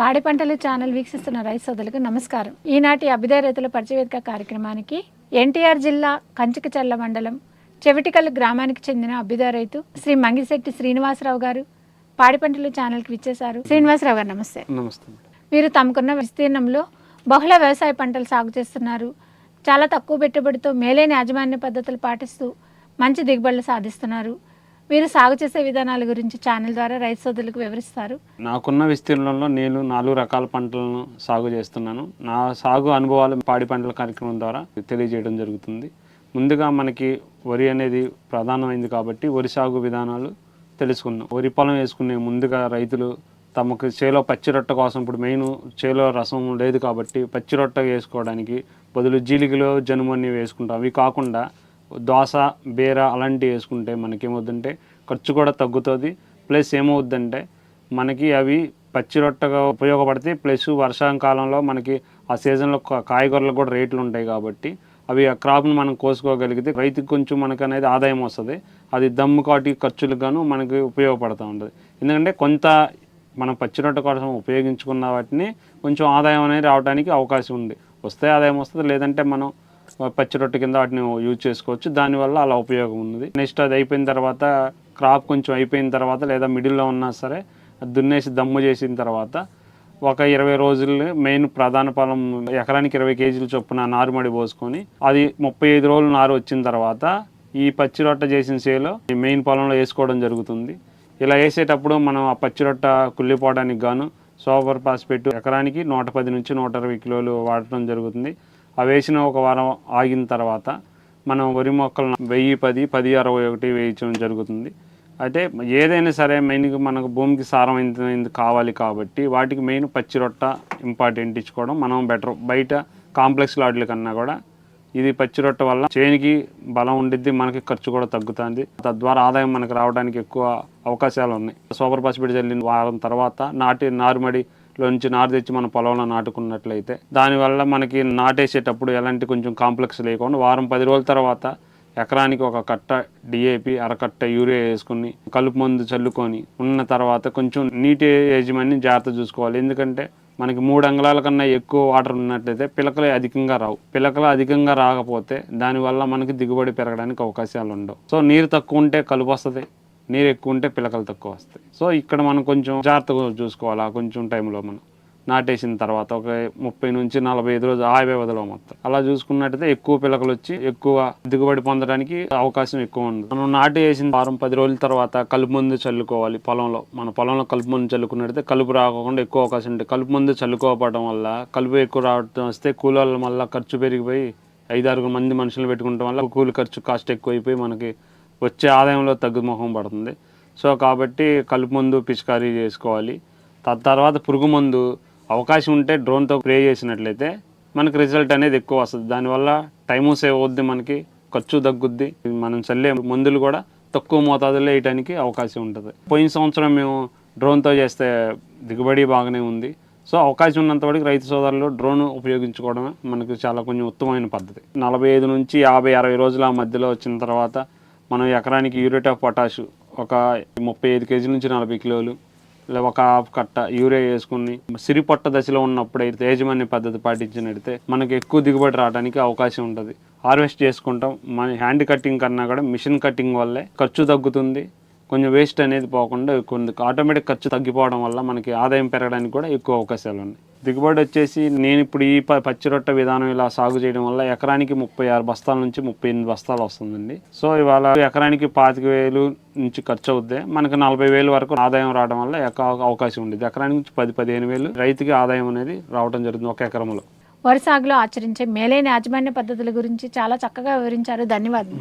పాడి పంటలు ఛానల్ వీక్షిస్తున్న రైతు సోదరులకు నమస్కారం. ఈనాటి అభ్యుదయ రైతుల పరిచయవేదిక కార్యక్రమానికి ఎన్టీఆర్ జిల్లా కంచికచర్ల మండలం చెవిటికల్లు గ్రామానికి చెందిన అభ్యుదయ రైతు శ్రీ మంగిశెట్టి శ్రీనివాసరావు గారు పాడి పంటలు ఛానల్కి విచ్చేశారు. శ్రీనివాసరావు గారు నమస్తే. నమస్తే మీరు తమకున్న విస్తీర్ణంలో బహుళ వ్యవసాయ పంటలు సాగు చేస్తున్నారు. చాలా తక్కువ పెట్టుబడితో మేలైన యాజమాన్య పద్ధతులు పాటిస్తూ మంచి దిగుబడులు సాధిస్తున్నారు. మీరు సాగు చేసే విధానాల గురించి ఛానల్ ద్వారా రైతు సోదరులకు వివరిస్తారు. నాకున్న విస్తీర్ణంలో నేను నాలుగు రకాల పంటలను సాగు చేస్తున్నాను. నా సాగు అనుభవాలు పాడి పంటల కార్యక్రమం ద్వారా తెలియజేయడం జరుగుతుంది. ముందుగా మనకి వరి అనేది ప్రధానమైంది కాబట్టి వరి సాగు విధానాలు తెలుసుకుందాం. వరి పొలం వేసుకునే ముందుగా రైతులు తమకు చేలో పచ్చి రొట్ట కోసం ఇప్పుడు మెయిన్ చేలో రసం లేదు కాబట్టి పచ్చి రొట్ట వేసుకోవడానికి బదులు జీలికలో జనుము అన్ని వేసుకుంటాం. అవి కాకుండా దోస బీర అలాంటివి వేసుకుంటే మనకేమవుద్దంటే ఖర్చు కూడా తగ్గుతుంది. ప్లస్ ఏమవుద్దంటే మనకి అవి పచ్చి రొట్టగా ఉపయోగపడతాయి. ప్లస్ వర్షాకాలంలో మనకి ఆ సీజన్లో కాయగూరలకు కూడా రేట్లు ఉంటాయి కాబట్టి అవి ఆ క్రాప్ను మనం కోసుకోగలిగితే రైతుకి కొంచెం మనకు అనేది ఆదాయం వస్తుంది. అది దమ్ము కాటి ఖర్చులకు గాను మనకి ఉపయోగపడుతూ ఉంటుంది. ఎందుకంటే కొంత మనం పచ్చి రొట్టె కోసం ఉపయోగించుకున్న వాటిని కొంచెం ఆదాయం అనేది రావడానికి అవకాశం ఉంది. వస్తే ఆదాయం వస్తుంది లేదంటే మనం పచ్చి రొట్టె కింద వాటిని యూజ్ చేసుకోవచ్చు. దానివల్ల అలా ఉపయోగం ఉంది నెక్స్ట్ అది అయిపోయిన తర్వాత క్రాప్ కొంచెం అయిపోయిన తర్వాత లేదా మిడిల్లో ఉన్నా సరే దున్నేసి దమ్ము చేసిన తర్వాత ఒక ఇరవై రోజులు మెయిన్ ప్రధాన పొలం ఎకరానికి ఇరవై కేజీల చొప్పున నారుమడి పోసుకొని అది ముప్పై ఐదు రోజులు నారు వచ్చిన తర్వాత ఈ పచ్చి రొట్ట చేసిన చేలో ఈ మెయిన్ పొలంలో వేసుకోవడం జరుగుతుంది. ఇలా వేసేటప్పుడు మనం ఆ పచ్చి రొట్ట కుళ్ళిపోవడానికి గాను సూపర్ ఫాస్ఫేట్ ఎకరానికి నూట పది నుంచి నూట ఇరవై కిలోలు వాడటం జరుగుతుంది. వేసిన ఒక వారం ఆగిన తర్వాత మనం వరి మొక్కలను వెయ్యి పది పది అరవై ఒకటి వేయించడం జరుగుతుంది. అయితే ఏదైనా సరే మెయిన్గా మనకు భూమికి సారం కావాలి కాబట్టి వాటికి మెయిన్ పచ్చి రొట్ట ఇంపార్టెంట్ ఇచ్చుకోవడం మనం బెటర్ బయట కాంప్లెక్స్ లాడ్ల కన్నా కూడా ఇది పచ్చి రొట్ట వల్ల చేనికి బలం ఉండిద్ది మనకి ఖర్చు కూడా తగ్గుతుంది. తద్వారా ఆదాయం మనకు రావడానికి ఎక్కువ అవకాశాలు ఉన్నాయి. సూపర్ ఫాస్ఫేట్ చల్లిన వారం తర్వాత నాటి నారుమడి లో నుంచి నారు తెచ్చి మన పొలంలో నాటుకున్నట్లయితే దానివల్ల మనకి నాటేసేటప్పుడు ఎలాంటి కొంచెం కాంప్లెక్స్ లేకుండా వారం పది రోజుల తర్వాత ఎకరానికి ఒక కట్ట డిఏపి అరకట్ట యూరియా వేసుకుని కలుపు మందు చల్లుకొని ఉన్న తర్వాత కొంచెం నీటి యజమాని జాగ్రత్త చూసుకోవాలి. ఎందుకంటే మనకి మూడు అంగుళాల కన్నా ఎక్కువ వాటర్ ఉన్నట్లయితే పిలకలు అధికంగా రావు. పిలకలు అధికంగా రాకపోతే దానివల్ల మనకి దిగుబడి పెరగడానికి అవకాశాలు ఉండవు. సో నీరు తక్కువ ఉంటే కలుపు వస్తుంది. నీరు ఎక్కువ ఉంటే పిలకలు తక్కువ వస్తాయి సో ఇక్కడ మనం కొంచెం జాగ్రత్తగా చూసుకోవాలి? ఆ కొంచెం టైంలో మనం నాటేసిన తర్వాత ఒక ముప్పై నుంచి నలభై ఐదు రోజులు ఆ వ్యవధిలో మొత్తం. అలా చూసుకున్నట్టయితే ఎక్కువ పిలకలు వచ్చి ఎక్కువ దిగుబడి పొందడానికి అవకాశం ఎక్కువ ఉంది మనం నాటు వేసిన వారం పది రోజుల తర్వాత కలుపు మందు చల్లుకోవాలి పొలంలో. మన పొలంలో కలుపు మందు చల్లుకున్నట్టయితే కలుపు రాకుండా ఎక్కువ అవకాశం ఉంటుంది కలుపు మందు చల్లుకోకపోవడం వల్ల కలుపు ఎక్కువ రావడం వస్తే కూలీల వల్ల ఖర్చు పెరిగిపోయి ఐదారు మంది మనుషులు పెట్టుకుంటాం వల్ల కూలి ఖర్చు కాస్ట్ ఎక్కువైపోయి మనకి వచ్చే ఆదాయంలో తగ్గుముఖం పడుతుంది. సో కాబట్టి కలుపు మందు పిచికారీ చేసుకోవాలి. తర్వాత పురుగు మందు అవకాశం ఉంటే డ్రోన్తో ప్రే చేసినట్లయితే మనకి రిజల్ట్ అనేది ఎక్కువ వస్తుంది. దానివల్ల టైము సేవ్ అవుద్ది మనకి ఖర్చు తగ్గుద్ది. మనం చల్లే మందులు కూడా తక్కువ మోతాదులో వేయడానికి అవకాశం ఉంటుంది. పోయిన సంవత్సరం మేము డ్రోన్తో చేస్తే దిగుబడి బాగానే ఉంది. సో అవకాశం ఉన్నంత వరకు రైతు సోదరులు డ్రోన్ ఉపయోగించుకోవడమే మనకు చాలా కొంచెం ఉత్తమమైన పద్ధతి. నలభై ఐదు నుంచి యాభై అరవై రోజుల మధ్యలో వచ్చిన తర్వాత మనం ఎకరానికి యూరేట్ ఆఫ్ పొటాష్ ఒక ముప్పై ఐదు కేజీల నుంచి నలభై కిలోలు లేదా ఒక హాఫ్ కట్ట యూరియా వేసుకుని సిరి పొట్ట దశలో ఉన్నప్పుడైతే యాజమాన్య పద్ధతి పాటించినట్టయితే మనకి ఎక్కువ దిగుబడి రావడానికి అవకాశం ఉంటుంది. హార్వెస్ట్ చేసుకుంటాం. మన హ్యాండ్ కటింగ్ కన్నా కూడా మిషన్ కటింగ్ వల్లే ఖర్చు తగ్గుతుంది. కొంచెం వేస్ట్ అనేది పోకుండా కొన్ని ఆటోమేటిక్ ఖర్చు తగ్గిపోవడం వల్ల మనకి ఆదాయం పెరగడానికి కూడా ఎక్కువ అవకాశాలు ఉన్నాయి. దిగుబడి వచ్చేసి నేను ఇప్పుడు ఈ పచ్చి రొట్టె విధానం ఇలా సాగు చేయడం వల్ల ఎకరానికి ముప్పై ఆరు బస్తాల నుంచి ముప్పై ఎనిమిది బస్తాలు వస్తుందండి. సో ఇవాళ ఎకరానికి పాతిక వేలు నుంచి ఖర్చు అవుద్ది. మనకి నలభై వేలు వరకు ఆదాయం రావడం వల్ల అవకాశం ఉండేది. ఎకరానికి నుంచి పది పదిహేను వేలు రైతుకి ఆదాయం అనేది రావడం జరుగుతుంది ఒక ఎకరంలో. వరి సాగులో ఆచరించే మేలైన యాజమాన్య పద్ధతుల గురించి చాలా చక్కగా వివరించారు. ధన్యవాదాలు